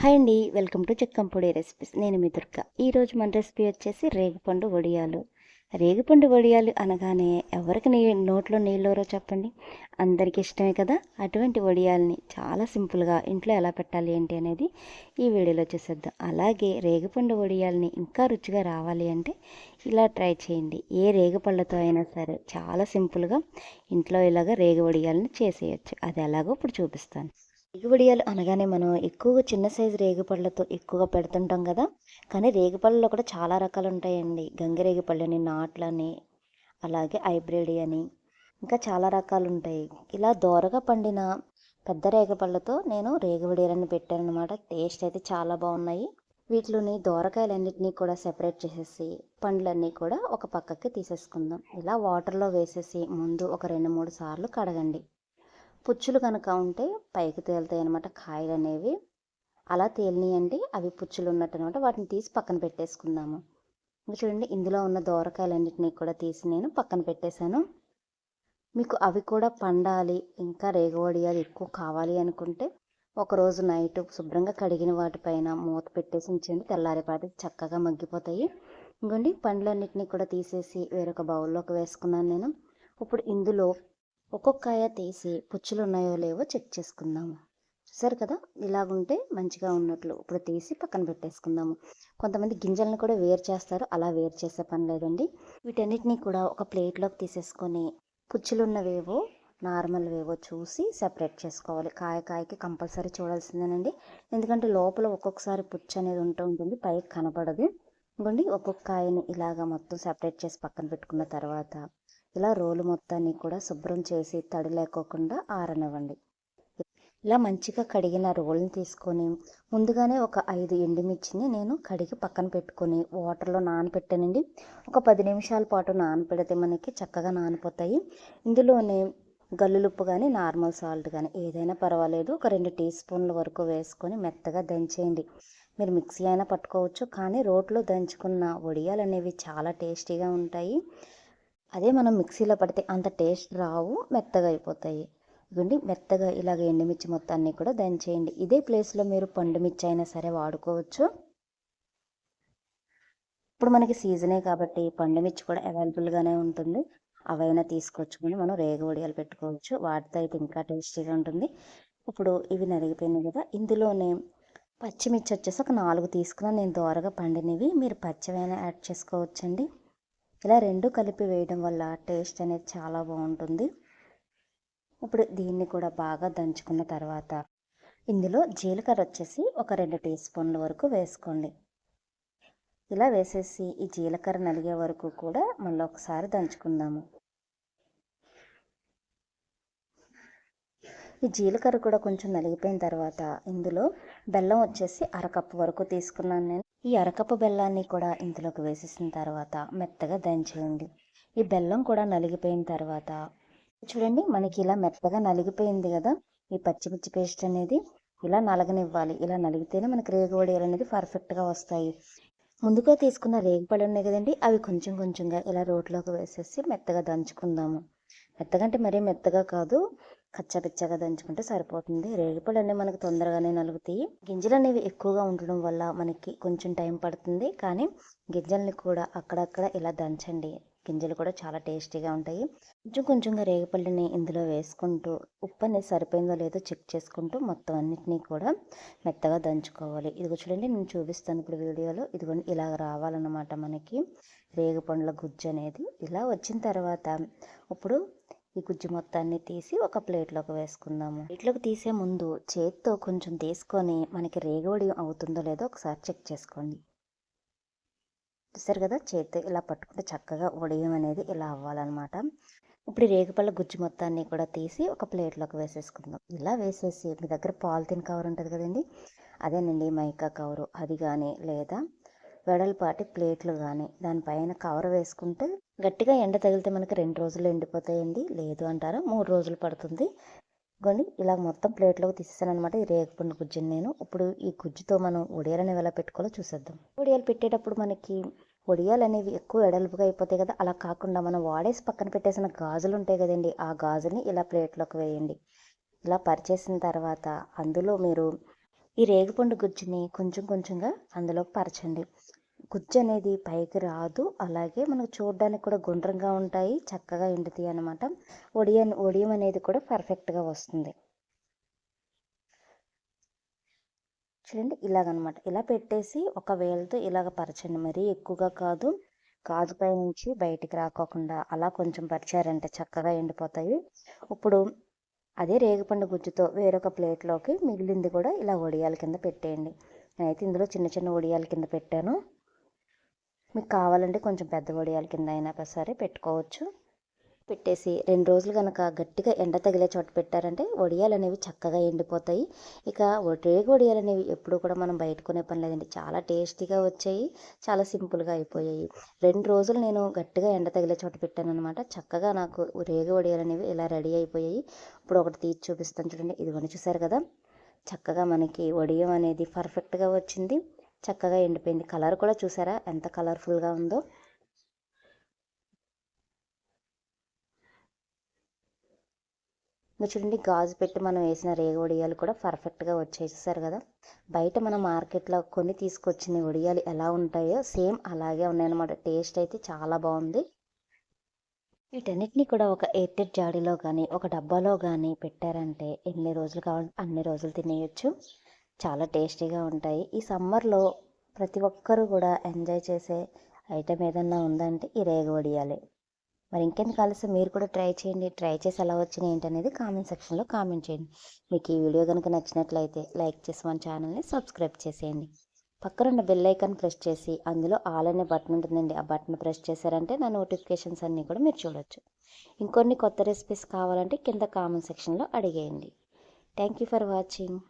Hi అండి welcome to చిక్కంపొడి recipes. నేను మీ దుర్గ. ఈరోజు మన రెసిపీ వచ్చేసి రేగిపండు వడియాలు. రేగిపండు వడియాలు అనగానే ఎవరికి నీ నోట్లో నీళ్ళోరో చెప్పండి. అందరికీ ఇష్టమే కదా? అటువంటి వడియాల్ని చాలా సింపుల్గా ఇంట్లో ఎలా పెట్టాలి ఏంటి అనేది ఈ వీడియోలో చూసేద్దాం. అలాగే రేగిపండు వడియాలని ఇంకా రుచిగా రావాలి అంటే ఇలా ట్రై చేయండి. ఏ రేగిపళ్ళతో అయినా సరే చాలా సింపుల్గా ఇంట్లో ఇలాగ రేగి వడియాల్ని చేసేయచ్చు. అది ఎలాగో ఇప్పుడు చూపిస్తాను. రేగుబడియాలు అనగానే మనం ఎక్కువగా చిన్న సైజు రేగిపళ్ళతో ఎక్కువగా పెడుతుంటాం కదా. కానీ రేగుపళ్ళలో కూడా చాలా రకాలు ఉంటాయండి గంగిరేగిపళ్ళు అని నాట్లని అలాగే హైబ్రిడ్ అని ఇంకా చాలా రకాలు ఉంటాయి ఇలా దోరగా పండిన పెద్ద రేగపళ్ళతో నేను రేగుబడియాలని పెట్టాను అనమాట టేస్ట్ అయితే చాలా బాగున్నాయి. వీటిలోని దోరకాయలన్నింటినీ కూడా సెపరేట్ చేసేసి పండ్లన్నీ కూడా ఒక పక్కకి తీసేసుకుందాం. ఇలా వాటర్లో వేసేసి ముందు ఒక రెండు మూడు సార్లు కడగండి. పుచ్చులు కనుక ఉంటే పైకి తేలుతాయి అనమాట కాయలు అనేవి అలా తేలినాయండి. అవి పుచ్చులు ఉన్నట్టు అనమాట వాటిని తీసి పక్కన పెట్టేసుకుందాము ఇంకా చూడండి ఇందులో ఉన్న దోరకాయలన్నింటినీ కూడా తీసి నేను పక్కన పెట్టేశాను. మీకు అవి కూడా పండాలి ఇంకా రేగవడియాలు ఎక్కువ కావాలి అనుకుంటే ఒకరోజు నైట్ శుభ్రంగా కడిగిన వాటిపైన మూత పెట్టేసి ఉంచండి. తెల్లారిపాటి చక్కగా మగ్గిపోతాయి. ఇంకోండి పండ్లన్నింటినీ కూడా తీసేసి వేరొక బౌల్లోకి వేసుకున్నాను నేను. ఇప్పుడు ఇందులో ఒక్కొక్కాయ తీసి పుచ్చులు ఉన్నాయో లేవో చెక్ చేసుకుందాము. చూసారు కదా? ఇలాగుంటే మంచిగా ఉన్నట్లు. ఇప్పుడు తీసి పక్కన పెట్టేసుకుందాము. కొంతమంది గింజలను కూడా వేరు చేస్తారు. అలా వేరు చేసే పని లేదండి. వీటన్నిటిని కూడా ఒక ప్లేట్లోకి తీసేసుకొని పుచ్చులున్నవేవో నార్మల్వేవో చూసి సెపరేట్ చేసుకోవాలి. కాయ కాయకి కంపల్సరీ చూడాల్సిందేనండి. ఎందుకంటే లోపల ఒక్కొక్కసారి పుచ్చు అనేది ఉంటూ ఉంటుంది. పైకి కనపడదు. ఇంకోండి ఒక్కొక్క కాయని ఇలాగ మొత్తం సెపరేట్ చేసి పక్కన పెట్టుకున్న తర్వాత ఇలా రోలు మొత్తాన్ని కూడా శుభ్రం చేసి తడి లేకోకుండా ఆరనివ్వండి. ఇలా మంచిగా కడిగిన రోల్ని తీసుకొని ముందుగానే ఒక ఐదు ఎండుమిర్చిని నేను కడిగి పక్కన పెట్టుకొని వాటర్లో నానబెట్టానండి ఒక పది నిమిషాల పాటు నానబెడితే మనకి చక్కగా నానిపోతాయి. ఇందులోనే గల్లులుప్పు కానీ నార్మల్ సాల్ట్ కానీ ఏదైనా పర్వాలేదు. ఒక రెండు టీ స్పూన్ల వరకు వేసుకొని మెత్తగా దంచేయండి. మీరు మిక్సీ అయినా పట్టుకోవచ్చు. కానీ రోట్లో దంచుకున్న వడియాలు అనేవి చాలా టేస్టీగా ఉంటాయి. అదే మనం మిక్సీలో పడితే అంత టేస్ట్ రావు మెత్తగా అయిపోతాయి. ఇవ్వండి మెత్తగా ఇలాగ ఎండుమిర్చి మొత్తాన్ని కూడా దంచేయండి ఇదే ప్లేస్లో మీరు పండు మిర్చి అయినా సరే వాడుకోవచ్చు. ఇప్పుడు మనకి సీజనే కాబట్టి పండుమిర్చి కూడా అవైలబుల్గానే ఉంటుంది. అవైనా తీసుకొచ్చుకొని మనం రేగ వడియాలు పెట్టుకోవచ్చు. వాటితో అయితే ఇంకా టేస్టీగా ఉంటుంది. ఇప్పుడు ఇవి నరిగిపోయినాయి కదా ఇందులోనే పచ్చిమిర్చి వచ్చేసి ఒక నాలుగు తీసుకున్నాను. నేను దోరగా పండినవి. మీరు పచ్చివైనా యాడ్ చేసుకోవచ్చండి. ఇలా రెండు కలిపి వేయడం వల్ల టేస్ట్ అనేది చాలా బాగుంటుంది. ఇప్పుడు దీన్ని కూడా బాగా దంచుకున్న తర్వాత ఇందులో జీలకర్ర వచ్చేసి ఒక రెండు టీ స్పూన్ల వరకు వేసుకోండి. ఇలా వేసేసి ఈ జీలకర్ర నలిగే వరకు కూడా మళ్ళీ ఒకసారి దంచుకుందాము. ఈ జీలకర్ర కూడా కొంచెం నలిగిపోయిన తర్వాత ఇందులో బెల్లం వచ్చేసి అరకప్పు వరకు తీసుకున్నాను నేను. ఈ అరకప్పు బెల్లాన్ని కూడా ఇందులోకి వేసేసిన తర్వాత మెత్తగా దంచేయండి. ఈ బెల్లం కూడా నలిగిపోయిన తర్వాత చూడండి మనకి ఇలా మెత్తగా నలిగిపోయింది కదా. ఈ పచ్చిమిర్చి పేస్ట్ అనేది ఇలా నలగనివ్వాలి. ఇలా నలిగితేనే మనకి రేగువడియాలు అనేది పర్ఫెక్ట్గా వస్తాయి. ముందుగా తీసుకున్న రేగుపడి ఉన్నాయి కదండి అవి కొంచెం కొంచెంగా ఇలా రోట్లోకి వేసేసి మెత్తగా దంచుకుందాము. మెత్తగా అంటే మరీ మెత్తగా కాదు కచ్చపిచ్చగా దంచుకుంటే సరిపోతుంది. రేగిపళ్ళు అనేవి మనకు తొందరగానే నలుగుతాయి. గింజలు అనేవి ఎక్కువగా ఉండడం వల్ల మనకి కొంచెం టైం పడుతుంది. కానీ గింజల్ని కూడా అక్కడక్కడ ఇలా దంచండి. గింజలు కూడా చాలా టేస్టీగా ఉంటాయి. కొంచెం కొంచెంగా రేగిపళ్ళని ఇందులో వేసుకుంటూ ఉప్పు అనేది సరిపోయిందో లేదో చెక్ చేసుకుంటూ మొత్తం అన్నిటినీ కూడా మెత్తగా దంచుకోవాలి. ఇదిగో చూడండి నేను చూపిస్తాను ఇప్పుడు వీడియోలో. ఇదిగోండి ఇలా రావాలన్నమాట మనకి. రేగిపండ్ల గుజ్జు అనేది. ఇలా వచ్చిన తర్వాత ఇప్పుడు ఈ గుజ్జు మొత్తాన్ని తీసి ఒక ప్లేట్లోకి వేసుకుందాము. ప్లేట్లోకి తీసే ముందు చేతితో కొంచెం తీసుకొని మనకి రేగవడి అవుతుందో లేదో ఒకసారి చెక్ చేసుకోండి. చూసారు కదా చేతి ఇలా పట్టుకుంటే చక్కగా ఉడయం అనేది ఇలా అవ్వాలన్నమాట. ఇప్పుడు రేగుపళ్ళ గుజ్జు మొత్తాన్ని కూడా తీసి ఒక ప్లేట్లోకి వేసేసుకుందాం. ఇలా వేసేసి మీ దగ్గర పాలిథిన్ కవర్ ఉంటుంది కదండి అదేనండి మైకా కవరు అది కానీ లేదా వెడల్పాటి ప్లేట్లు కానీ దానిపైన కవర్ వేసుకుంటే గట్టిగా ఎండ తగిలితే మనకి రెండు రోజులు ఎండిపోతాయండి. లేదు అంటారా మూడు రోజులు పడుతుంది. కొని ఇలా మొత్తం ప్లేట్లోకి తీసేసాను అనమాట ఈ రేగపండు గుజ్జుని నేను. ఇప్పుడు ఈ గుజ్జుతో మనం ఒడియాలని ఎలా పెట్టుకోవాలో చూసేద్దాం. ఒడియాలు పెట్టేటప్పుడు మనకి ఒడియాలు అనేవి ఎక్కువ ఎడల్పుగా అయిపోతాయి కదా. అలా కాకుండా మనం వాడేసి పక్కన పెట్టేసిన గాజులు ఉంటాయి కదండి. ఆ గాజుని ఇలా ప్లేట్లోకి వేయండి. ఇలా పరిచేసిన తర్వాత అందులో మీరు ఈ రేగిపండు గుజ్జుని కొంచెం కొంచెంగా అందులోకి పరచండి. గుజ్జు అనేది పైకి రాదు. అలాగే మనకు చూడడానికి కూడా గుండ్రంగా ఉంటాయి. చక్కగా ఎండుతాయి అనమాట ఒడియన్ ఒడియం అనేది కూడా పర్ఫెక్ట్గా వస్తుంది. చూడండి ఇలాగనమాట. ఇలా పెట్టేసి ఒక వేలతో ఇలాగ పరచండి. మరీ ఎక్కువగా కాదు. గాజుపై నుంచి బయటికి రాకోకుండా అలా కొంచెం పరిచారంటే చక్కగా ఎండిపోతాయి. ఇప్పుడు అదే రేగిపండు గుజ్జుతో వేరొక ప్లేట్లోకి మిగిలింది కూడా ఇలా వడియాల కింద పెట్టేయండి. నేనైతే ఇందులో చిన్న చిన్న వడియాల కింద పెట్టాను. మీకు కావాలంటే కొంచెం పెద్ద వడియాల కింద అయినా సరే పెట్టుకోవచ్చు. పెట్టేసి రెండు రోజులు కనుక గట్టిగా ఎండ తగిలే చోట పెట్టారంటే వడియాలు అనేవి చక్కగా ఎండిపోతాయి. ఇక రేగు వడియాలు అనేవి ఎప్పుడు కూడా మనం బయట కొనే పని లేదండి. చాలా టేస్టీగా వచ్చాయి. చాలా సింపుల్గా అయిపోయాయి. రెండు రోజులు నేను గట్టిగా ఎండ తగిలే చోట పెట్టాను అనమాట చక్కగా నాకు రేగు వడియాలు అనేవి ఇలా రెడీ అయిపోయాయి. ఇప్పుడు ఒకటి తీసి చూపిస్తాను చూడండి. ఇది చూసారు కదా? చక్కగా మనకి వడియం అనేది పర్ఫెక్ట్గా వచ్చింది. చక్కగా ఎండిపోయింది. కలర్ కూడా చూసారా? ఎంత కలర్ఫుల్గా ఉందో. ఇంకా చూడండి గాజు పెట్టి మనం వేసిన రేగ వడియాలు కూడా పర్ఫెక్ట్గా వచ్చేసారు కదా. బయట మనం మార్కెట్లో కొన్ని తీసుకొచ్చిన వడియాలు ఎలా ఉంటాయో సేమ్ అలాగే ఉన్నాయన్నమాట. టేస్ట్ అయితే చాలా బాగుంది. వీటన్నిటిని కూడా ఒక ఎయిర్టెడ్ జాడీలో కానీ ఒక డబ్బాలో కానీ పెట్టారంటే ఎన్ని రోజులు కావాలి అన్ని రోజులు తినేయచ్చు. చాలా టేస్టీగా ఉంటాయి. ఈ సమ్మర్లో ప్రతి ఒక్కరూ కూడా ఎంజాయ్ చేసే ఐటెం ఏదన్నా ఉందంటే ఈ రేగ వడియాలే మరి ఇంకెందుకు ఆలస్యం? మీరు కూడా ట్రై చేయండి. ట్రై చేసి ఎలా వచ్చినాయి ఏంటనేది కామెంట్ సెక్షన్లో కామెంట్ చేయండి. మీకు ఈ వీడియో కనుక నచ్చినట్లయితే లైక్ చేసి మన ఛానల్ని సబ్స్క్రైబ్ చేసేయండి. పక్కనున్న బెల్ ఐకాన్ ప్రెస్ చేసి అందులో ఆల్ అనే బటన్ ఉంటుందండి. ఆ బటన్ ప్రెస్ చేశారంటే నా నోటిఫికేషన్స్ అన్నీ కూడా మీరు చూడొచ్చు. ఇంకొన్ని కొత్త రెసిపీస్ కావాలంటే కింద కామెంట్ సెక్షన్లో అడిగేయండి. Thank you for watching.